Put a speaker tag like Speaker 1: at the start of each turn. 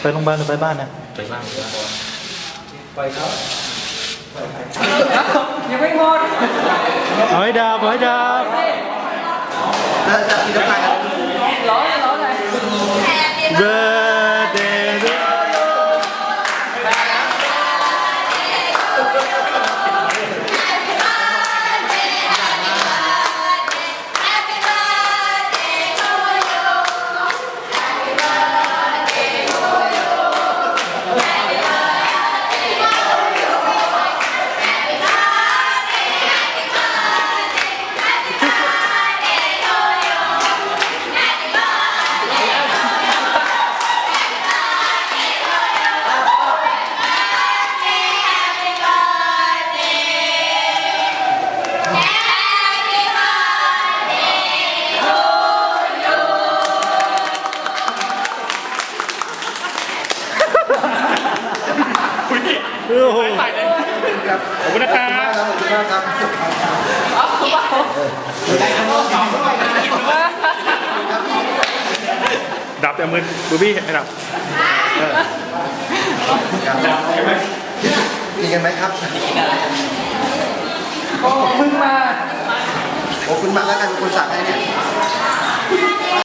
Speaker 1: ไปโรงพยาบาลหรือไปบ้านนะ
Speaker 2: ไปบ้างไปบ้าง
Speaker 3: ไปครับ
Speaker 4: ยังไม่หมด
Speaker 1: เอาให้ดับเอาให้ดับ
Speaker 3: แล้วจะกินน้ำตาลกัน
Speaker 4: ร้
Speaker 1: โอ้โห
Speaker 3: ครับ
Speaker 2: ขอบคุณนะครับ
Speaker 3: ขอบคุณมากครับ
Speaker 4: เอาเปล่า
Speaker 2: ดับแต่มือบูบี้ไม่ดับ
Speaker 3: กินกันไหมครับ
Speaker 4: โอ้มึงมา
Speaker 3: โอ้คุณมาแล้วกันคุณสั่งให้เนี่ย